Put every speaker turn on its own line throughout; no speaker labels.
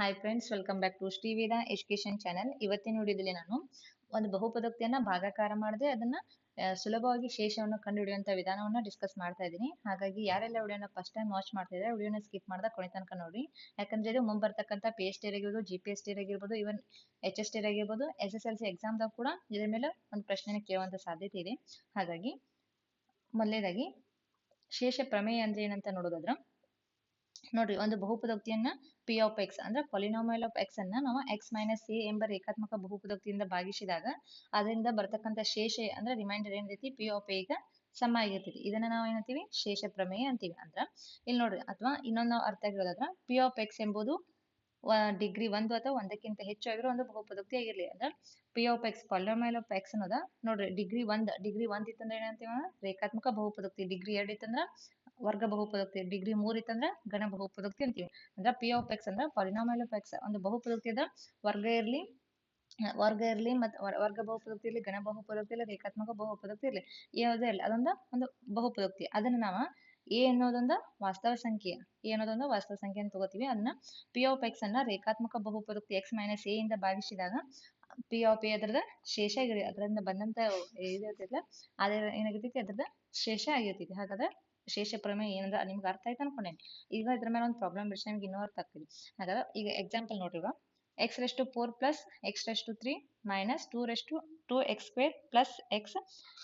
Hi friends welcome back to Shriveda education channel ಇವತ್ತಿನ ವಿಡಿಯೋದಲ್ಲಿ ನಾನು ಒಂದು ಬಹುಪದೋಕ್ತಿಯನ್ನ ಭಾಗಾಕಾರ ಮಾಡದೆ, ಅದನ್ನ ಸುಲಭವಾಗಿ ಶೇಷವನ್ನು ಕಂಡುಹಿಡಿಯುವಂತ ವಿಧಾನವನ್ನ ಡಿಸ್ಕಸ್ ಮಾಡ್ತಾ ಇದ್ದೀನಿ. ಹಾಗಾಗಿ ಯಾರೆಲ್ಲ ವಿಡಿಯೋನ ಫಸ್ಟ್ ಟೈಮ್ ವಾಚ್ ಮಾಡ್ತಾ ಇದ್ದಾರೆ, ವಿಡಿಯೋನ ಸ್ಕಿಪ್ ಮಾಡ್ದ ಕೊನೆ ತನಕ ನೋಡಿ. ಯಾಕಂದ್ರೆ ಇದು ಮುಂಬರ್ತಕ್ಕಂಥ ಪಿ ಎಚ್ ಡಿ ಆಗಿರ್ಬೋದು ಜಿ ಪಿ ಎಸ್ ಟಿ ಆಗಿರ್ಬೋದು ಇವನ್ ಎಚ್ ಎಸ್ ಟಿ ಆಗಿರ್ಬೋದು ಎಸ್ ಎಸ್ ಎಲ್ ಸಿ ಎಕ್ಸಾಮ್ದಾಗ ಕೂಡ ಇದ್ರ ಮೇಲೆ ಒಂದು ಪ್ರಶ್ನೆನ ಕೇಳುವಂತ ಸಾಧ್ಯತೆ ಇದೆ. ಹಾಗಾಗಿ, ಮೊದಲೇದಾಗಿ, ಶೇಷ ಪ್ರಮೇಯ ಅಂದ್ರೆ ಏನಂತ ನೋಡೋದಾದ್ರ ನೋಡ್ರಿ, ಒಂದು ಬಹುಪದೋಕ್ತಿಯನ್ನ ಪಿ ಆಫ್ ಎಕ್ಸ್ ಅಂದ್ರೆ ಪಾಲಿನಾಮಿಯಲ್ ಆಫ್ ಎಕ್ಸ್ ಅನ್ನ ನಾವು ಎಕ್ಸ್ ಮೈನಸ್ ಎ ಎಂಬ ರೇಖಾತ್ಮಕ ಬಹುಪದೋಕ್ತಿಯಿಂದ ಭಾಗಿಸಿದಾಗ, ಅದರಿಂದ ಬರ್ತಕ್ಕಂಥ ಶೇಷ ಅಂದ್ರೆ ರಿಮೈಂಡರ್ ಏನೈತಿ ಪಿ ಆಫ್ ಎ ಸಮ ಆಗಿರ್ತೈತಿ. ಇದನ್ನ ನಾವು ಏನಂತೀವಿ ಶೇಷ ಪ್ರಮೇಯ ಅಂತೀವಿ. ಅಂದ್ರ ಇಲ್ಲಿ ನೋಡ್ರಿ, ಅಥವಾ ಇನ್ನೊಂದು ನಾವು ಅರ್ಥ ಆಗಿರೋದಾದ್ರ ಪಿ ಆಫ್ ಎಕ್ಸ್ ಎಂಬುದು ಡಿಗ್ರಿ ಒಂದು ಅಥವಾ ಒಂದಕ್ಕಿಂತ ಹೆಚ್ಚು ಆಗಿರೋ ಒಂದು ಬಹುಪದೋಕ್ತಿ ಆಗಿರ್ಲಿ. ಅಂದ್ರೆ P of X polynomial of X ಅನ್ನೋದ, ನೋಡ್ರಿ ಡಿಗ್ರಿ ಒಂದ್ ಡಿಗ್ರಿ ಒಂದ್ ಇತ್ತಂದ್ರೆ ಏನಂತೀವ ರೇಖಾತ್ಮಕ ಬಹುಪದೋಕ್ತಿ. ಡಿಗ್ರಿ ಎರಡ್ ಇತ್ತಂದ್ರ ವರ್ಗ ಬಹುಪದೋಕ್ತಿ ಡಿಗ್ರಿ ಮೂರ್ ಇತ್ತಂದ್ರ ಘನ ಬಹುಪದೋಕ್ತಿ ಅಂತೀವಿ. ಅಂದ್ರ ಪಿ ಆಫ್ ಎಕ್ಸ್ ಅಂದ್ರ ಪಾಲಿನಾಮಿಯಲ್ ಆಫ್ ಎಕ್ಸ್ ಒಂದು ಬಹುಪದೋಕ್ತಿ ಅದ ವರ್ಗ ಇರ್ಲಿ ವರ್ಗ ಇರ್ಲಿ ಮತ್ ವರ್ಗ ಬಹುಪದೋಕ್ತಿ ಇರ್ಲಿ ಘನ ಬಹುಪದೋಕ್ತಿ ಇರ್ಲಿ, ರೇಖಾತ್ಮಕ ಬಹುಪದೋಕ್ತಿ ಇರ್ಲಿ ಯಾವುದೇ ಇರ್ಲಿ. ಅದೊಂದು ಒಂದು ಬಹುಪದೋಕ್ತಿ. ಅದನ್ನ ನಾವು ಎ ಅನ್ನೋದೊಂದು ವಾಸ್ತವ ಸಂಖ್ಯೆ ಎ ಅನ್ನೋದೊಂದು ವಾಸ್ತವ ಸಂಖ್ಯೆ ಅಂತ ತಗೋತೀವಿ. ಅದನ್ನ ಪಿ ಆಫ್ ಎಕ್ಸ್ ಅನ್ನ ರೇಖಾತ್ಮಕ ಬಹುಪದೋಕ್ತಿ ಎಕ್ಸ್ ಮೈನಸ್ ಎ ಇಂದ ಭಾಗಿಸಿದಾಗ ಪಿ ಆಫ್ ಎ ಅದ್ರದ ಶೇಷ ಆಗಿರಿ ಅದರಿಂದ ಬಂದಂತ ಇದಿರ್ತೈತಲ್ಲ ಅದೇ ಏನಾಗಿರ್ತೈತಿ? ಅದ್ರದ ಶೇಷ ಆಗಿರ್ತೈತಿ. ಹಾಗಾದ್ರೆ ಶೇಷ ಪ್ರಮೇಯ ಏನಂದ್ರೆ ನಿಮ್ಗೆ ಅರ್ಥ ಆಯ್ತು ಅನ್ಕೊಂಡೇನಿ. ಈಗ ಇದ್ರ ಮೇಲೆ ಒಂದು ಪ್ರಾಬ್ಲಮ್ ಬಿಡಿಸಿ ನಿಮ್ಗೆ ಇನ್ನೂ ಅರ್ಥ ಆಗ್ತದೆ. ಹಾಗಾದ್ರೆ ಈಗ ಎಕ್ಸಾಂಪಲ್ ನೋಡ್ರಿ X raise to four plus X raise to three minus two raise to two X square plus X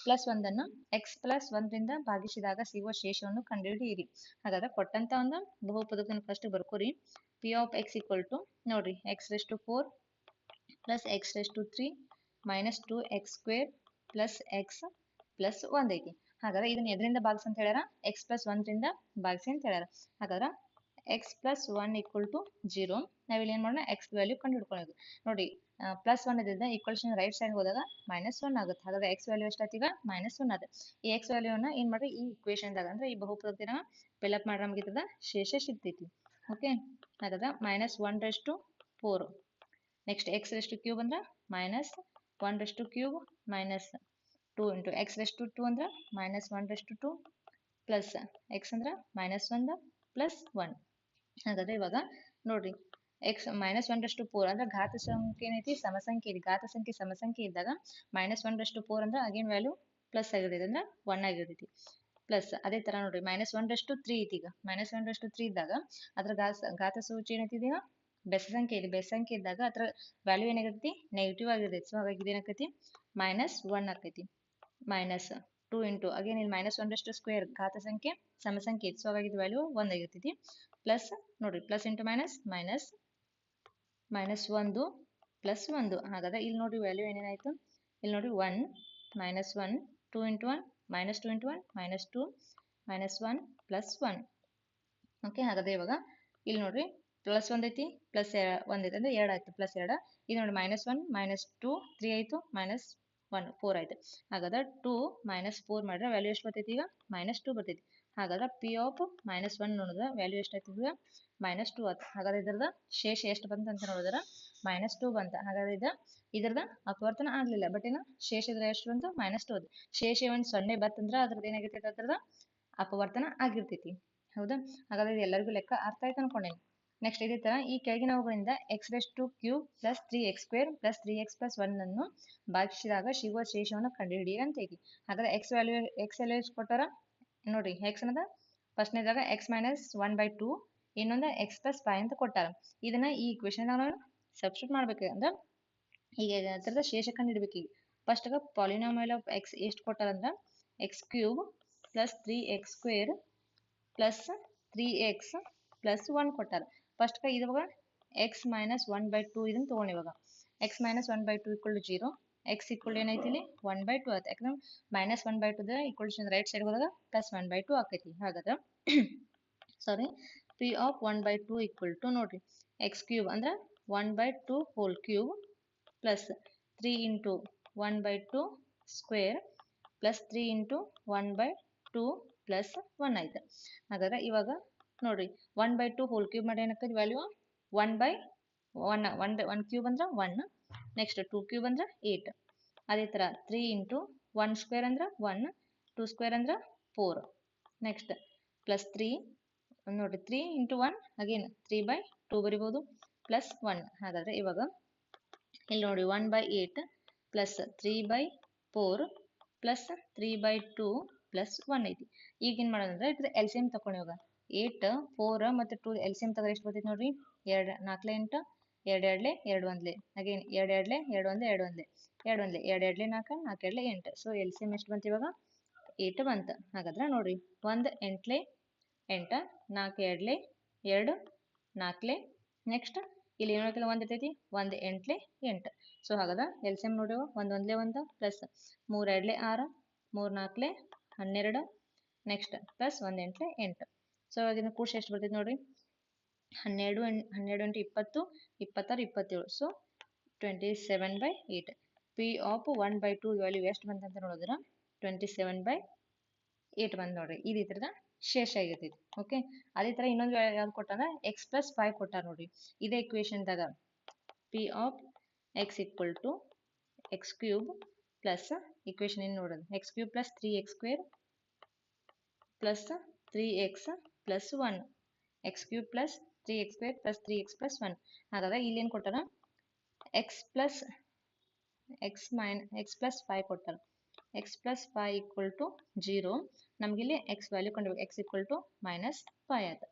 plus ಒಂದನ್ನು ಎಕ್ಸ್ ಪ್ಲಸ್ ಒಂದರಿಂದ ಭಾಗಿಸಿದಾಗ ಸಿಗುವ ಶೇಷವನ್ನು ಕಂಡುಹಿಡಿಯಿರಿ. ಹಾಗಾದ್ರೆ ಕೊಟ್ಟಂತ ಒಂದು ಬಹುಪದಕನ್ನು first ಬರ್ಕೋರಿ. P of X equal to ನೋಡ್ರಿ X raise to four plus X raise to three minus two X square plus X plus ಒಂದೈತಿ ಹಾಗಾದ್ರೆ ಇದನ್ನ ಎದರಿಂದ ಬಾಗ್ಸ್ ಅಂತ ಹೇಳ್ಯಾರ? ಎಕ್ಸ್ ಪ್ಲಸ್ ಒಂದ್ರಿಂದ ಭಾಗಿಸಿ ಅಂತ ಹೇಳ್ಯಾರ. ಹಾಗಾದ್ರೆ X plus one equal to zero ನಾವಿಲ್ಲಿ ಏನ್ ಮಾಡೋಣ? ಎಕ್ಸ್ ವ್ಯಾಲ್ಯೂ ಕಂಡು ಹಿಡ್ಕೊಳ್ಳೋದು ನೋಡಿ ಪ್ಲಸ್ ಒನ್ ಇದ್ದಿದ್ದ ಈಕ್ವಲ್ಷನ್ ರೈಟ್ ಸೈಡ್ ಹೋದಾಗ ಮೈನಸ್ ಒನ್ ಆಗುತ್ತೆ. ಹಾಗಾದ್ರೆ ಎಕ್ಸ್ ವ್ಯಾಲ್ಯೂ ಎಷ್ಟಾಯ್ತು ಈಗ? ಮೈನಸ್ ಒನ್ ಅದ ಈ ಎಕ್ಸ್ ವ್ಯಾಲ್ಯೂನ ಏನ್ ಮಾಡ್ರಿ? ಈ ಇಕ್ವೇಶನ್ದಾಗ ಅಂದ್ರೆ ಈ ಬಹುಪದೋಕ್ತಿನ ಅಪ್ ಮಾಡ್ರೆ ನಮ್ಗೆ ಶೇಷ ಸಿಗ್ತೈತಿ ಓಕೆ ಹಾಗಾದ್ರೆ minus one raise to four next X raise to cube ಅಂದ್ರೆ minus one raise to cube minus two into X raise two ಅಂದ್ರೆ minus one raise to two plus X ಅಂದ್ರೆ ಮೈನಸ್ ಒಂದು plus one ಹಾಗಾದ್ರೆ ಇವಾಗ ನೋಡ್ರಿ X minus one ರಷ್ಟು four ಅಂದ್ರೆ ಘಾತ ಸಂಖ್ಯೆ ಏನೈತಿ? ಸಮಸಂಖ್ಯೆ ಇದೆ. ಘಾತ ಸಂಖ್ಯೆ ಸಮಸಂಖ್ಯೆ ಇದ್ದಾಗ ಮೈನಸ್ ಒನ್ ರಷ್ಟು ಫೋರ್ ಅಂದ್ರೆ ಅಗೇನ್ ವ್ಯಾಲ್ಯೂ ಪ್ಲಸ್ ಆಗಿರ್ತೈತಿ ಅಂದ್ರೆ ಒನ್ ಆಗಿರ್ತೈತಿ. ಪ್ಲಸ್ ಅದೇ ತರ ನೋಡ್ರಿ ಮೈನಸ್ ಒನ್ ರಷ್ಟು ತ್ರೀ ಐತಿ ಈಗ. ಮೈನಸ್ ಒನ್ ರಷ್ಟು ತ್ರೀ ಇದ್ದಾಗ ಅದ್ರ ಘಾತ ಘಾತ ಸೂಚಿ ಏನೈತಿ ಈಗ ಬೆಸ ಸಂಖ್ಯೆ ಇದೆ. ಬೆಸ ಸಂಖ್ಯೆ ಇದ್ದಾಗ ಅದ್ರ ವ್ಯಾಲ್ಯೂ ಏನಾಗೈತಿ? ನೆಗೆಟಿವ್ ಆಗಿರ್ತೈತಿ. ಸೊ ಹಾಗಾಗಿ ಇದೇನಾಕೈತಿ ಮೈನಸ್ ಒನ್ ಆಕೈತಿ ಮೈನಸ್ ಟೂ ಇಂಟು ಅಗೇನ್ ಇಲ್ಲಿ ಮೈನಸ್ ಒಂದಷ್ಟು ಸ್ಕ್ವೇರ್ ಘಾತ ಸಂಖ್ಯೆ, ಸಮ ಸಂಖ್ಯೆ ಸೊ ಹಾಗಾಗಿ ವ್ಯಾಲ್ಯೂ ಒಂದ್ ಆಗಿರ್ತೈತಿ. ಪ್ಲಸ್ ನೋಡ್ರಿ plus into minus minus minus ಒಂದು ಪ್ಲಸ್ ಒಂದು. ಹಾಗಾದ್ರೆ ಇಲ್ಲಿ ನೋಡ್ರಿ ವ್ಯಾಲ್ಯೂ ಏನೇನಾಯ್ತು? ಇಲ್ಲಿ ನೋಡ್ರಿ one minus one two into one minus two into one minus two minus one plus one okay ಹಾಗಾದ್ರೆ ಇವಾಗ ಇಲ್ಲಿ ನೋಡ್ರಿ ಪ್ಲಸ್ ಒಂದೈತಿ ಪ್ಲಸ್ ಒಂದ್ ಐತಿ ಅಂದ್ರೆ ಎರಡು ಆಯ್ತು ಪ್ಲಸ್ ಎರಡು. ಇದು ನೋಡಿ minus one minus two three ಆಯ್ತು ಮೈನಸ್ ಒನ್ ಫೋರ್ ಆಯ್ತು. ಹಾಗಾದ್ರೆ ಟೂ ಮೈನಸ್ ಫೋರ್ ಮಾಡಿದ್ರೆ ವ್ಯಾಲ್ಯೂ ಎಷ್ಟು ಬರ್ತೈತಿ ಈಗ? ಮೈನಸ್ ಟೂ ಬರ್ತೈತಿ. ಹಾಗಾದ್ರೆ ಪಿ ಆಫ್ ಮೈನಸ್ ಒನ್ ನೋಡಿದ್ರೆ ವ್ಯಾಲ್ಯೂ ಎಷ್ಟಾಯ್ತು ಈಗ? ಮೈನಸ್ ಟೂ ಆಯ್ತು ಹಾಗಾದ್ರೆ ಇದ್ರದ ಶೇಷ ಎಷ್ಟು ಬಂತ ಅಂತ ನೋಡಿದ್ರೆ? ಮೈನಸ್ ಟೂ ಬಂತ. ಹಾಗಾದ್ರೆ ಇದು ಇದ್ರದ ಅಪವರ್ತನ ಆಗ್ಲಿಲ್ಲ. ಬಟ್ ಇನ್ನು ಶೇಷ ಇದ್ರೆ ಎಷ್ಟು ಬಂತು? ಮೈನಸ್ ಟೂ ಅದು ಶೇಷ ಒಂದು ಸೊನ್ನೆ ಬಂತಂದ್ರ ಅದ್ರದ್ದು ಏನಾಗಿರ್ತೈತಿ? ಅದ್ರದ ಅಪವರ್ತನ ಆಗಿರ್ತೈತಿ. ಹೌದಾ? ಹಾಗಾದ್ರೆ ಎಲ್ಲರಿಗೂ ಲೆಕ್ಕ ಅರ್ಥ ಆಯ್ತು ಅನ್ಕೊಂಡೇನಿ. ನೆಕ್ಸ್ಟ್ ಇದೇ ತರ. ಈ ಕೆಳಗಿನವುಗಳಿಂದ X raise to cube plus three X square plus three X plus one ಅನ್ನು ಭಾಗಿಸಿದಾಗ ಶಿವ ಶೇಷವನ್ನು ಕಂಡುಹಿಡಿಯಿರಿ ಅಂತ ಐತಿ ಹಾಗಾದ್ರೆ ಎಕ್ಸ್ ವ್ಯಾಲ್ಯೂ ಎಕ್ಸ್ ವ್ಯಾಲ್ಯೂ ಎಷ್ಟು ಕೊಟ್ಟಾರ ನೋಡ್ರಿ ಎಕ್ಸ್ ಅನ್ನೋದ ಫಸ್ಟ್ನೇದಾಗ X minus one by two ಇನ್ನೊಂದು ಎಕ್ಸ್ ಪ್ಲಸ್ ಫೈವ್ ಅಂತ ಕೊಟ್ಟಾರ. ಇದನ್ನ ಈ ಕ್ವೆಶನ್ ನಾವು ಸಬ್ಸ್ಟಿಟ್ಯೂಟ್ ಮಾಡ್ಬೇಕು ಅಂದ್ರೆ ಈಗ ಅದರದ ಶೇಷ ಕಂಡುಹಿಡಬೇಕು ಈಗ. ಫಸ್ಟ್ ಪಾಲಿನಾಮಿಯಲ್ ಆಫ್ ಎಕ್ಸ್ ಎಷ್ಟು ಕೊಟ್ಟಾರ ಅಂದ್ರೆ X cube plus three X square plus three X plus one ಕೊಟ್ಟಾರ. ಫಸ್ಟ್ ಇವಾಗ X minus one by two ಇದನ್ನ ತಗೊಂಡು ಇವಾಗ. X minus one by two equal zero X equal ಏನೈತಿ ಇಲ್ಲಿ? ಒನ್ ಬೈ ಟು ಆಯ್ತು ಯಾಕಂದ್ರೆ minus one by two equal right side ಹೋದಾಗ ಪ್ಲಸ್ ಒನ್ ಬೈ ಟೂ ಆಕೈತಿ. ಹಾಗಾದ್ರೆ sorry P of one by two equal to ನೋಡ್ರಿ. X cube ಅಂದ್ರೆ one by two whole cube plus three into one by two square plus three into one by two plus one ಆಯ್ತು. ಹಾಗಾದ್ರೆ ಇವಾಗ ನೋಡ್ರಿ one by two whole cube ಮಾಡಿ ಏನಕ್ಕದ value one by one one one cube ಅಂದ್ರೆ one next two cube ಅಂದ್ರೆ eight ಅದೇ ಥರ three into one square ಅಂದ್ರೆ ಒನ್ ಟೂ ಸ್ಕ್ವೇರ್ ಅಂದ್ರೆ ಫೋರ್ ನೆಕ್ಸ್ಟ್ ಪ್ಲಸ್ ತ್ರೀ ನೋಡ್ರಿ three into one again three by two ಬರಿಬೋದು plus one ಹಾಗಾದ್ರೆ ಇವಾಗ ಇಲ್ಲಿ ನೋಡಿ one by eight plus three by four plus three by two plus one ಐತಿ. ಈಗ ಏನು ಮಾಡೋದಂದ್ರೆ ಇದ್ರ ಎಲ್ ಸಿ ಎಂ ತಗೊಂಡು ಇವಾಗ ಏಟ್ ಫೋರ್ ಮತ್ತು ಟೂ ಎಲ್ ಸಿ ಎಂ ತಗೋ ಎಷ್ಟು ಬರ್ತೈತೆ ನೋಡ್ರಿ? ಎರಡು, ನಾಲ್ಕಲೆ ಎಂಟು, ಎರಡು, ಎರಡ್ಲೆ ಎರಡು ಒಂದ್ಲೆ. ಅಗೇನ್ ಎರಡು, ಎರಡ್ಲೆ ಎರಡು ಒಂದ್ಲೆ ಎರಡು ಒಂದ್ಲೆ. ಎರಡು ಒಂದ್ಲೆ, ಎರಡು, ಎರಡ್ಲೆ ನಾಲ್ಕು ನಾಲ್ಕು, ಎರಡ್ಲೆ ಎಂಟು. ಸೊ ಎಲ್ ಸಿ ಎಂ ಎಷ್ಟು ಬಂತು ಇವಾಗ? ಏಟ್ ಬಂತು. ಹಾಗಾದ್ರೆ ನೋಡ್ರಿ, ಒಂದು, ಎಂಟ್ಲೆ ಎಂಟು, ನಾಲ್ಕು, ಎರಡ್ಲೆ ಎರಡು, ನಾಲ್ಕಲೆ ನೆಕ್ಸ್ಟ್ ಇಲ್ಲಿ ಏನೋಕಿಲ್ಲ ಒಂದು ಇರ್ತೈತಿ, ಒಂದು, ಎಂಟ್ಲೆ ಎಂಟು. ಸೊ ಹಾಗಾದ್ರೆ ಎಲ್ ಸಿ ಎಂ ನೋಡಿವ ಒಂದು, ಒಂದ್ಲೆ ಒಂದು ಪ್ಲಸ್ ಮೂರು, ಎರಡ್ಲೆ ಆರು, ಮೂರು, ನಾಲ್ಕಲೆ ಹನ್ನೆರಡು ನೆಕ್ಸ್ಟ್ ಪ್ಲಸ್ ಒಂದು, ಎಂಟ್ಲೆ ಎಂಟು. ಸೊ ಇದನ್ನು ಕೂಡಿಸಿ ಎಷ್ಟು ಬರ್ತೈತೆ ನೋಡ್ರಿ? ಹನ್ನೆರಡು ಹನ್ನೆರಡು ಎಂಟು ಇಪ್ಪತ್ತು, ಇಪ್ಪತ್ತಾರು, ಇಪ್ಪತ್ತೇಳು. So twenty seven by eight P of one by two value ಎಷ್ಟು ಬಂತಂತ ನೋಡಿದ್ರೆ? ಟ್ವೆಂಟಿ ಸೆವೆನ್ ಬೈ ಏಯ್ಟ್ ಬಂದು ನೋಡ್ರಿ. ಇದು ಇದ್ರದ ಶೇಷ ಆಗಿರ್ತೈತಿ. ಓಕೆ ಅದೇ ಥರ ಇನ್ನೊಂದು ಯಾವ್ದು ಕೊಟ್ಟಾರ ಎಕ್ಸ್ ಪ್ಲಸ್ ಫೈವ್ ಕೊಟ್ಟಾರ ನೋಡ್ರಿ. ಇದೇ ಇಕ್ವೇಷನ್ದಾಗ p of x equal to x cube plus equation ಏನು ನೋಡೋದು? X cube plus three x square plus three x plus one x cube plus three x square plus three x plus one ಹಾಗಾದ್ರೆ ಇಲ್ಲೇನು ಕೊಟ್ಟಾರ x plus x mine x plus five ಕೊಟ್ಟಾರ x plus five equal to zero ನಮಗಿಲ್ಲಿ X value ಕಂಡು x equal to minus five ಆಯ್ತು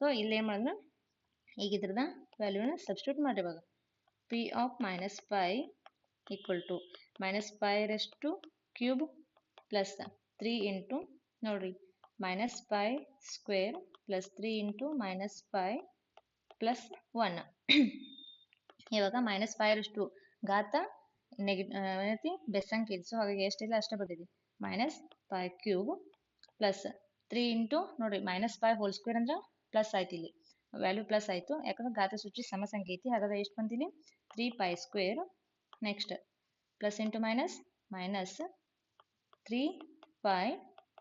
so ಇಲ್ಲಿ ಏನು ಮಾಡಿದ್ರೆ ಈಗ ಇದ್ರದ ವ್ಯಾಲ್ಯೂನ ಸಬ್ಸ್ಟ್ಯೂಟ್ ಮಾಡಿ ಇವಾಗ p of minus five equal to minus five rest cube plus three into ನೋಡ್ರಿ minus five square plus three into minus five plus one ಇವಾಗ ಮೈನಸ್ ಫೈವ್ ಅಷ್ಟು ಘಾತ ನೆಗೆ ಏನೈತಿ? ಸೊ ಹಾಗಾಗಿ ಎಷ್ಟಿಲ್ಲ ಅಷ್ಟೇ ಬರ್ತೈತಿ. Minus five cube plus three into ನೋಡಿರಿ ಮೈನಸ್ ಫೈವ್ ಹೋಲ್ ಸ್ಕ್ವೇರ್ ಅಂದ್ರೆ ಪ್ಲಸ್ ಆಯ್ತು ಇಲ್ಲಿ. ವ್ಯಾಲ್ಯೂ ಪ್ಲಸ್ ಆಯಿತು. ಯಾಕಂದ್ರೆ ಘಾತ ಸೂಚಿ ಸಮ ಸಂಖ್ಯೆ ಐತಿ. ಹಾಗಾದ್ರೆ ಎಷ್ಟು ಬಂದಿಲ್ಲಿ three five square next plus into minus minus three five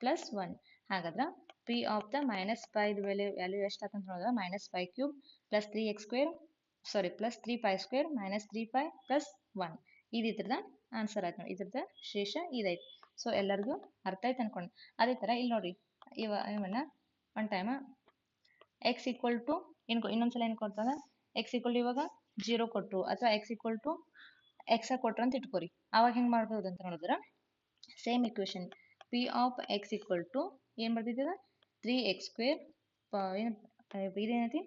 plus one ಹಾಗಾದ್ರೆ p of the minus five value value ಎಷ್ಟು ಅಂತ ನೋಡಿದ್ರೆ? Minus five cube plus three x square sorry plus three five square minus three five plus one ಇದು ಇದ್ರದ answer ಆಯ್ತು ನೋಡಿ. ಇದ್ರದ ಶೇಷ ಇದೈತಿ. So ಎಲ್ಲರಿಗೂ ಅರ್ಥ ಆಯ್ತು ಅನ್ಕೊಂಡು. ಅದೇ ಥರ ಇಲ್ಲಿ ನೋಡಿ ಇವ, ಇವನ್ನ one time x equal to ಏನು ಇನ್ನೊಂದ್ಸಲ ಏನು ಕೊಡ್ತದ ಎಕ್ಸ್ ಈಕ್ವಲ್ ಇವಾಗ ಜೀರೋ ಕೊಟ್ಟರು ಅಥವಾ ಎಕ್ಸ್ ಈಕ್ವಲ್ ಟು ಎಕ್ಸ ಕೊಟ್ರು ಅಂತ ಇಟ್ಕೊರಿ. ಅವಾಗ ಹೆಂಗೆ ಮಾಡ್ಬೋದು ಅಂತ ನೋಡಿದ್ರೆ? Same equation p of x equal to ಏನು ಬರ್ತಿದ್ದದ ತ್ರೀ ಎಕ್ಸ್ ಸ್ಕ್ವೇರ್ ಏನು ಇದೇನೈತಿ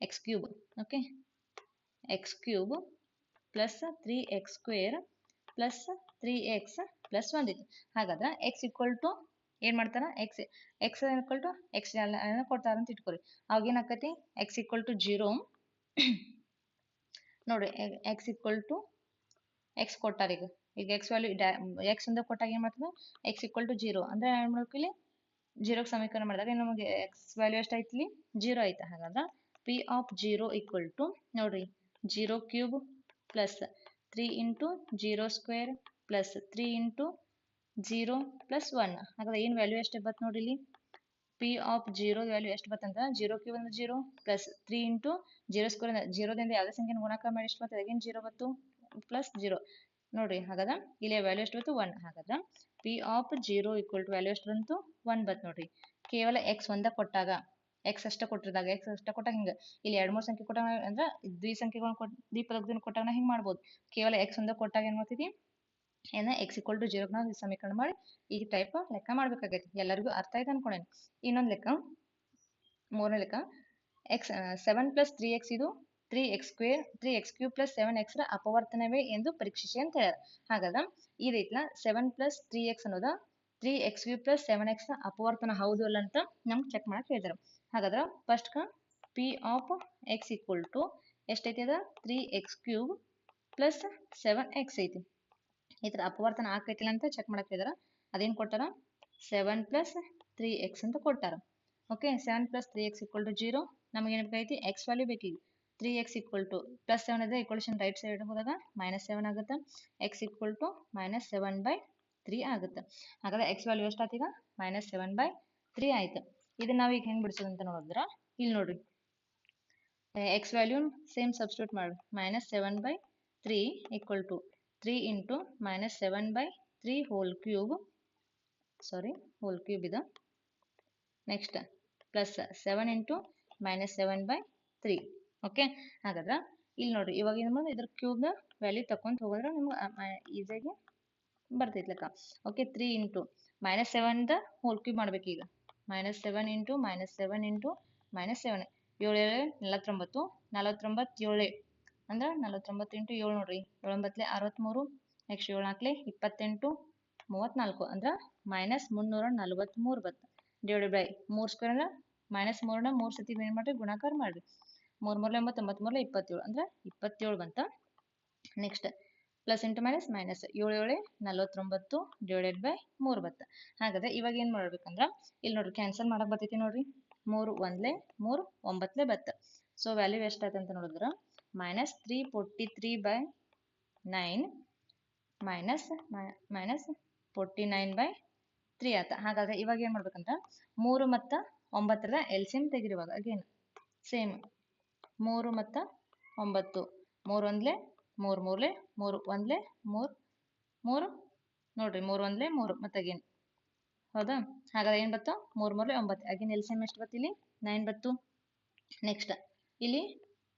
x cube okay x cube plus three x square plus three x plus ಒಂದೈತಿ ಹಾಗಾದ್ರೆ ಎಕ್ಸ್ ಈಕ್ವಲ್ ಟು ಏನು ಮಾಡ್ತಾರ? X x equal to x ಕೊಡ್ತಾರ ಅಂತ ಇಟ್ಕೊರಿ ಅವಾಗ ಏನಾಕತಿ ಎಕ್ಸ್ ಈಕ್ವಲ್ ಟು ಜೀರೋ ನೋಡಿ ಎಕ್ಸ್ ಈಕ್ವಲ್ ಟು ಎಕ್ಸ್ ಕೊಟ್ಟಾರ ಈಗ. ಈಗ ಎಕ್ಸ್ ವ್ಯಾಲ್ಯೂ ಎಕ್ಸ್ ಅಂತ ಕೊಟ್ಟಾಗ ಏನು ಮಾಡ್ತದೆ? ಎಕ್ಸ್ ಈಕ್ವಲ್ ಟು ಜೀರೋ ಅಂದ್ರೆ ಏನು ಮಾಡ್ಬೇಕು ಇಲ್ಲಿ? ಜೀರೋಗೆ ಸಮೀಕರಣ ಮಾಡಿದಾಗ ನಮಗೆ ಎಕ್ಸ್ ವ್ಯಾಲ್ಯೂ ಎಷ್ಟು ಐತಿ ಇಲ್ಲಿ ಜೀರೋ ಐತೆ ಹಾಗಾದ್ರೆ? P of zero equal to ನೋಡ್ರಿ zero cube plus three into zero square plus three into zero plus one ಹಾಗಾದ್ರೆ ಏನು ವ್ಯಾಲ್ಯೂ ಎಷ್ಟು ಬತ್ತು ನೋಡಿ ಇಲ್ಲಿ? ಪಿ ಆಫ್ ಜೀರೋ ವ್ಯಾಲ್ಯೂ ಎಷ್ಟು ಬತ್ತಂದ್ರೆ ಜೀರೋ ಕ್ಯೂಬ್ ಅಂದ್ರೆ zero plus three into zero square ಜೀರೋದಿಂದ ಯಾವುದೇ ಸಂಖ್ಯೆನ ಗುಣಾಕಾರ ಮಾಡಿ ಎಷ್ಟು ಬರ್ತದೆ ಅದೇನು ಜೀರೋ ಬತ್ತು? ಪ್ಲಸ್ ಜೀರೋ ನೋಡ್ರಿ ಹಾಗಾದ್ರೆ ಇಲ್ಲಿ ವ್ಯಾಲ್ಯೂ ಎಷ್ಟು ಬಂತು? ಒನ್ ಹಾಗಾದ್ರೆ p of zero equal to value ಎಷ್ಟು ಬಂತು? ಒನ್ ಬತ್ ನೋಡ್ರಿ ಕೇವಲ ಎಕ್ಸ್ ಒಂದ ಕೊಟ್ಟಾಗ ಎಕ್ಸ್ ಅಷ್ಟ ಕೊಟ್ಟಿದಾಗ ಎಕ್ಸ್ ಅಷ್ಟ ಕೊಟ್ಟಾಗ ಹಿಂಗೆ? ಇಲ್ಲಿ ಎರಡು ಮೂರು ಸಂಖ್ಯೆ ಕೊಟ್ಟಾಗ ಅಂದ್ರೆ ದ್ವಿ ಸಂಖ್ಯೆಗಳನ್ನ ಕೊಟ್ಟು ದ್ವಿಪದಗಳನ್ನು ಕೊಟ್ಟಾಗ ಹಿಂಗೆ ಮಾಡ್ಬೋದು? ಕೇವಲ ಎಕ್ಸ್ ಒಂದ ಕೊಟ್ಟಾಗ ಏನು ಮಾಡ್ತೈತಿ ಏನ ಎಕ್ಸ್ ಈಕ್ವಲ್ ಟು ಸಮೀಕರಣ ಮಾಡಿ ಈ ಟೈಪ್ ಲೆಕ್ಕ ಮಾಡ್ಬೇಕಾಗೈತಿ. ಎಲ್ಲರಿಗೂ ಅರ್ಥ ಆಯ್ತು ಅನ್ಕೊಂಡೇನಿ ಇನ್ನೊಂದು ಲೆಕ್ಕ, ಮೂರನೇ ಲೆಕ್ಕ x seven plus three x ಇದು three x square, three x cube plus seven ಎಕ್ಸ್ರ ಅಪವರ್ತನವೇ ಎಂದು ಪರೀಕ್ಷಿಸಿ ಅಂತ ಹೇಳ್ಯಾರ. ಹಾಗಾದ್ರೆ ಈ ರೀತಿನ ಸೆವೆನ್ ಪ್ಲಸ್ ತ್ರೀ ಎಕ್ಸ್ ಅನ್ನೋದ three x cube plus seven x ಅಪವರ್ತನ ಹೌದು ಅಲ್ಲ ಅಂತ ನಮ್ಗೆ ಚೆಕ್ ಮಾಡಕ್ ಹೇಳಿದ್ರು ಹಾಗಾದ್ರೆ first p of x equal to ಎಷ್ಟೈತಿ ಅದ? Three x cube plus seven x ಐತಿ. ಈ ಥರ ಅಪವರ್ತನ ಆಕೈತಿಲ್ಲ ಅಂತ ಚೆಕ್ ಮಾಡಕ್ ಹೇಳಿದಾರ ಅದೇನು ಕೊಟ್ಟಾರ ಸೆವೆನ್ ಪ್ಲಸ್ ತ್ರೀ ಎಕ್ಸ್ ಅಂತ ಕೊಟ್ಟಾರ okay seven plus three x equal to zero ನಮಗೆ ಏನು ಬೇಕೈತಿ X value ಬೇಕೀಗ three x equal to plus seven ಇದೆ ಈಕ್ವಲೇಷನ್ ರೈಟ್ ಸೈಡ್ ಹೋದಾಗ ಮೈನಸ್ ಸೆವೆನ್ ಆಗುತ್ತೆ. X equal to minus seven by three ಆಗುತ್ತೆ. ಹಾಗಾದ್ರೆ ಎಕ್ಸ್ ವ್ಯಾಲ್ಯೂ ಎಷ್ಟು ಈಗ? ಮೈನಸ್ ಸೆವೆನ್ ಬೈ ತ್ರೀ ಆಯ್ತು. ಇದನ್ನ ನಾವು ಈಗ ಹೆಂಗೆ ಅಂತ ನೋಡಿದ್ರೆ? ಇಲ್ಲಿ ನೋಡ್ರಿ. ಎಕ್ಸ್ ವ್ಯಾಲ್ಯೂ ಸೇಮ್ ಸಬ್ಸ್ಟಿಟ್ಯೂಟ್ ಮಾಡಿ. Minus seven by three equal to three into minus seven by three whole cube sorry whole cube ಇದು. Next plus seven into minus seven by three okay ಹಾಗಾದ್ರೆ ಇಲ್ಲಿ ನೋಡ್ರಿ, ಇವಾಗ ಏನು ಇದ್ರ ಕ್ಯೂಬ್ನ ವ್ಯಾಲ್ಯೂ ತಕೊಂತ ಹೋಗೋದ್ರೆ ನಿಮ್ಗೆ ಈಸಿಯಾಗಿ ಬರ್ತೈತೆ ಲೆಕ್ಕ. ಓಕೆ ತ್ರೀ ಇಂಟು ಮೈನಸ್ ಸೆವೆನ್ದ ಹೋಲ್ ಕ್ಯೂಬ್ ಮಾಡ್ಬೇಕು ಈಗ. Minus seven into minus seven into minus seven ಏಳು ಏಳು, ನಲವತ್ತೊಂಬತ್ತು ನಲವತ್ತೊಂಬತ್ತು, ಏಳು. ಅಂದ್ರೆ ನಲವತ್ತೊಂಬತ್ತು ಇಂಟು ಏಳು ನೋಡ್ರಿ. ಏಳೊಂಬತ್ತಲೆ ಅರವತ್ತ್ಮೂರು ನೆಕ್ಸ್ಟ್ ಏಳು ನಾಲ್ಕಲೆ ಇಪ್ಪತ್ತೆಂಟು ಮೂವತ್ತ್ನಾಲ್ಕು ಅಂದ್ರೆ ಮೈನಸ್ ಮುನ್ನೂರ ನಲವತ್ತ್ಮೂರು ಬತ್ತು ಡಿವೈಡೆಡ್ ಬೈ ಮೂರು ಸ್ಕ್ವೇರ್ ಅಂದ್ರೆ ಮೈನಸ್ ಮೂರನ್ನ ಮೂರು ಸತಿ ಏನು ಮಾಡಿರಿ, ಗುಣಾಕಾರ ಮಾಡಿರಿ. ಮೂರು ಮೂರಲೆ ಒಂಬತ್ತು ಒಂಬತ್ತು ಮೂರಲೆ ಇಪ್ಪತ್ತೇಳು, ಅಂದ್ರೆ ಇಪ್ಪತ್ತೇಳು ಬಂತ. Next plus into minus minus ಏಳು ಏಳು, ನಲ್ವತ್ತೊಂಬತ್ತು ಡಿವೈಡೆಡ್ ಬೈ ಮೂರು ಬತ್ತ ಹಾಗಾದ್ರೆ ಇವಾಗ ಏನು ಮಾಡ್ಬೇಕಂದ್ರೆ, ಇಲ್ಲಿ ನೋಡ್ರಿ ಕ್ಯಾನ್ಸಲ್ ಮಾಡೋಕೆ ಬರ್ತೈತಿ ನೋಡ್ರಿ. ಮೂರು ಒಂದ್ಲೆ ಮೂರು ಒಂಬತ್ತಲೆ ಬತ್ತ ಸೊ ವ್ಯಾಲ್ಯೂ ಎಷ್ಟಾಯ್ತು ಅಂತ ನೋಡಿದ್ರೆ minus three forty three by nine minus minus forty nine by three ಆತ ಹಾಗಾದ್ರೆ ಇವಾಗ ಏನು ಮಾಡ್ಬೇಕಂದ್ರೆ, ಮೂರು ಮತ್ತು ಒಂಬತ್ತರ ಎಲ್ ಸಿ ಎಂ ತೆಗಿರುವಾಗ ಅಗೇನ್ ಸೇಮ್ ಮೂರು ಮತ್ತು ಒಂಬತ್ತು. ಮೂರು ಒಂದ್ಲೆ, ಮೂರು ಮೂರ್ಲೆ, ಮೂರು ಒಂದ್ಲೆ, ಮೂರು ಮೂರು. ನೋಡಿರಿ, ಮೂರು ಒಂದ್ಲೆ, ಮೂರು. ಮತ್ತೆ ಅಗೇನ್ ಹೌದಾ? ಹಾಗಾದ್ರೆ ಏನು ಬತ್ತು? ಮೂರು ಮೂರ್ಲೆ ಒಂಬತ್ತು. ಅಗೇನ್ ಎಲ್ ಸಿ ಎಷ್ಟು ಬತ್ತಿಲಿ ನೈನ್ ಬತ್ತು. ನೆಕ್ಸ್ಟ್ ಇಲ್ಲಿ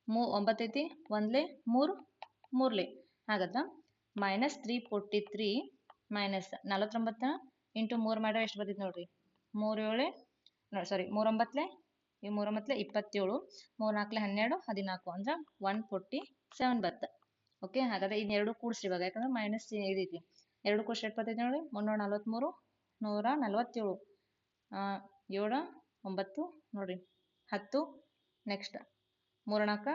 ಮೂ ಒಂಬತ್ತೈತಿ ಒಂದ್ಲೆ, ಮೂರು, ಮೂರ್ಲೆ. ಹಾಗಾದ್ರೆ minus three forty three minus ನಲ್ವತ್ತೊಂಬತ್ತ into ಮೂರು ಮಾಡೋ ಎಷ್ಟು ಬರ್ತೈತೆ ನೋಡಿರಿ? ಮೂರು ಏಳೆ ಸಾರಿ ಮೂರೊಂಬತ್ತಲೆ ಈ ಮೂರೊಂಬತ್ತಲೆ ಇಪ್ಪತ್ತೇಳು ಮೂರು ನಾಲ್ಕಲೆ ಹನ್ನೆರಡು, ಹದಿನಾಲ್ಕು ಅಂದ್ರೆ ಒನ್ ಫೋರ್ಟಿ ಸೆವೆನ್ ಬತ್ತ ಓಕೆ ಹಾಗಾದ್ರೆ ಇನ್ನೆರಡು ಕೂಡಿಸ್ರಿ ಇವಾಗ. ಯಾಕಂದ್ರೆ ಮೈನಸ್ ಇದೈತಿ ಎರಡು ಕೂಡಿಸಿ ಎಷ್ಟು ಬರ್ತೈತಿ ನೋಡಿ? ಮುನ್ನೂರ ನಲ್ವತ್ತ್ಮೂರು ನೂರ ನಲ್ವತ್ತೇಳು. ಏಳು, ಒಂಬತ್ತು ನೋಡ್ರಿ. ಹತ್ತು ನೆಕ್ಸ್ಟ್ ಮೂರು ನಾಲ್ಕು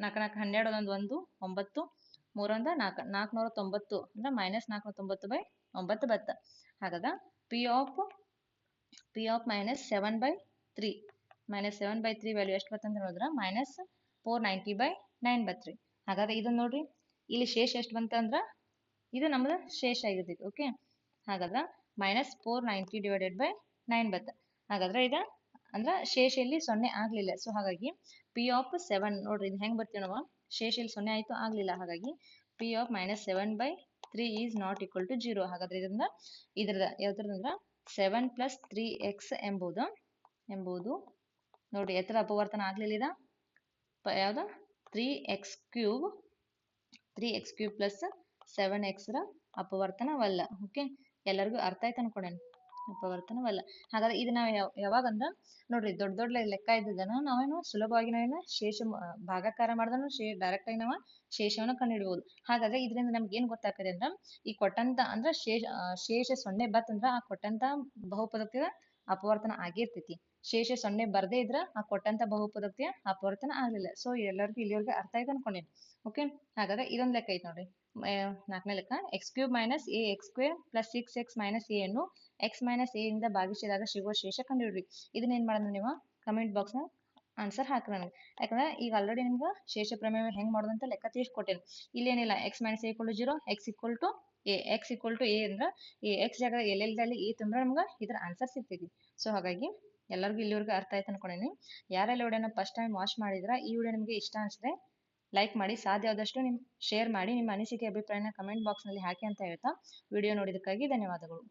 ನಾಲ್ಕು ನಾಲ್ಕು ಹನ್ನೆರಡು ಒಂದೊಂದು ಒಂದು, ಒಂಬತ್ತು. ಮೂರೊಂದ ನಾಲ್ಕು ನಾಲ್ಕುನೂರ ತೊಂಬತ್ತು ಅಂದ್ರೆ ಮೈನಸ್ ನಾಲ್ಕುನೂರ ತೊಂಬತ್ತು ಬೈ ಒಂಬತ್ತು ಬತ್ತ ಹಾಗಾದ p of p of minus seven by three minus seven by three value ಎಷ್ಟು ಬರ್ತಂತ ನೋಡಿದ್ರೆ? Minus four ninety by nine ಬತ್ರಿ ಹಾಗಾದ್ರೆ ಇದನ್ನ ನೋಡ್ರಿ. ಇಲ್ಲಿ ಶೇಷ ಎಷ್ಟು ಬಂತಂದ್ರೆ ಇದು ನಮ್ದು ಶೇಷ ಆಗಿರ್ತೈತಿ ಓಕೆ ಹಾಗಾದ್ರೆ minus four ninety divided by nine ಬತ್ತ ಹಾಗಾದ್ರೆ ಇದು ಅಂದ್ರೆ ಶೇಷ ಇಲ್ಲಿ ಸೊನ್ನೆ ಆಗಲಿಲ್ಲ. ಸೊ ಹಾಗಾಗಿ ಪಿ ಆಫ್ ಸೆವೆನ್ ನೋಡ್ರಿ, ಇದು ಹೆಂಗೆ ಬರ್ತೀವಿ ನಾವು? ಶೇಷ ಇಲ್ಲಿ ಸೊನ್ನೆ ಆಯಿತು, ಆಗಲಿಲ್ಲ. ಹಾಗಾಗಿ p of minus seven by three is not equal to zero ಹಾಗಾದ್ರೆ ಇದರಿಂದ ಇದ್ರದ ಯಾವ್ದ್ರದಂದ್ರೆ ಸೆವೆನ್ ಪ್ಲಸ್ ತ್ರೀ ಎಕ್ಸ್ ಎಂಬುದು ಎಂಬುದು ನೋಡಿ, ಎತ್ತರ ಅಪವರ್ತನ ಆಗಲಿಲ್ಲ ಯಾವುದು? Three x cube three x cube plus seven ಎಕ್ಸ್ರ ಅಪವರ್ತನವಲ್ಲ. ಓಕೆ ಎಲ್ಲರಿಗೂ ಅರ್ಥ ಆಯ್ತು ಅನ್ಕೊಂಡೇನೆ? ಅಪವರ್ತನವಲ್ಲ. ಹಾಗಾದ್ರೆ ಇದು ನಾವು ಯಾವ, ಯಾವಾಗಂದ್ರೆ, ನೋಡ್ರಿ, ದೊಡ್ಡ ದೊಡ್ಡ ಲೆಕ್ಕ ಇದ್ದದನ್ನ ನಾವೇನು ಸುಲಭವಾಗಿ ನಾವೇನು ಶೇಷ ಭಾಗಾಕಾರ ಮಾಡಿದ್ರೆ ಶೇ ಡೈರೆಕ್ಟ್ ಆಗಿ ನಾವು ಶೇಷವನ್ನು ಕಂಡುಹಿಡಿಬಹುದು ಹಾಗಾದ್ರೆ ಇದರಿಂದ ನಮ್ಗೆ ಏನ್ ಗೊತ್ತಾಗ್ತದೆ ಅಂದ್ರೆ, ಈ ಕೊಟ್ಟಂತ ಅಂದ್ರೆ ಶೇಷ ಶೇಷ ಸೊನ್ನೆ ಬತ್ತಂದ್ರ ಆ ಕೊಟ್ಟಂತ ಬಹುಪದಕ್ಕೆ ಅಪವರ್ತನ ಆಗಿರ್ತೈತಿ. ಶೇಷ ಸೊನ್ನೆ ಬರದೇ ಇದ್ರ ಆ ಕೊಟ್ಟಂತ ಬಹುಪದೋಕ್ತಿಯ ಅಪವರ್ತನ ಆಗ್ಲಿಲ್ಲ. ಸೊ ಎಲ್ಲರಿಗೂ ಇಲ್ಲಿವರೆಗೆ ಅರ್ಥ ಆಯ್ತು ಅನ್ಕೊಂಡೇನಿ. ಓಕೆ ಹಾಗಾದ್ರೆ ಇದೊಂದು ಲೆಕ್ಕ ಐತಿ ನೋಡ್ರಿ. ನಾಲ್ಕನೇ ಲೆಕ್ಕ x cube minus a x square plus six x minus a ಅನ್ನು ಎಕ್ಸ್ ಮೈನಸ್ ಎ ಇಂದ ಭಾಗಿಸಿದಾಗ ಸಿಗುವ ಶೇಷ ಕಂಡುಹಿಡ್ರಿ. ಇದನ್ನ ಏನ್ ಮಾಡೋದು ನೀವು? ಕಮೆಂಟ್ ಬಾಕ್ಸ್ನ ಆನ್ಸರ್ ಹಾಕ್ರಿ ನನಗೆ. ಯಾಕಂದ್ರೆ ಈಗ ಆಲ್ರೆಡಿ ನಿಮ್ಗೆ ಶೇಷ ಪ್ರಮೇಯ ಹೆಂಗ್ ಮಾಡೋದಂತ ಲೆಕ್ಕ ತಿಳಿಸ್ಕೊಟ್ಟೇನೆ. ಇಲ್ಲೇನಿಲ್ಲ x minus a to zero x equal to a x equal to a ಅಂದ್ರೆ ಈ ಎಕ್ಸ್ ಜಾಗ ಎಲ್ಲೆಲ್ದಲ್ಲಿ ಎ ತುಂಬ್ರೆ ನಮ್ಗೆ ಇದ್ರ ಆನ್ಸರ್ ಸಿಗ್ತೈತಿ. ಸೊ ಹಾಗಾಗಿ ಎಲ್ಲರಿಗೂ ಇಲ್ಲಿವರೆಗೂ ಅರ್ಥ ಆಯ್ತು ಅನ್ಕೊಂಡೇನಿ. ಯಾರೆಲ್ಲ ವಿಡಿಯೋನ ಫಸ್ಟ್ ಟೈಮ್ ವಾಚ್ ಮಾಡಿದ್ರ, ಈ ವಿಡಿಯೋ ನಿಮಗೆ ಇಷ್ಟ ಅನಿಸಿದ್ರೆ ಲೈಕ್ ಮಾಡಿ, ಸಾಧ್ಯ ಆದಷ್ಟು ನಿಮ್ ಶೇರ್ ಮಾಡಿ, ನಿಮ್ಮ ಅನಿಸಿಕೆ, ಅಭಿಪ್ರಾಯನ ಕಮೆಂಟ್ ಬಾಕ್ಸ್ನಲ್ಲಿ ಹಾಕಿ ಅಂತ ಹೇಳ್ತಾ, ವಿಡಿಯೋ ನೋಡಿದ್ದಕ್ಕಾಗಿ ಧನ್ಯವಾದಗಳು.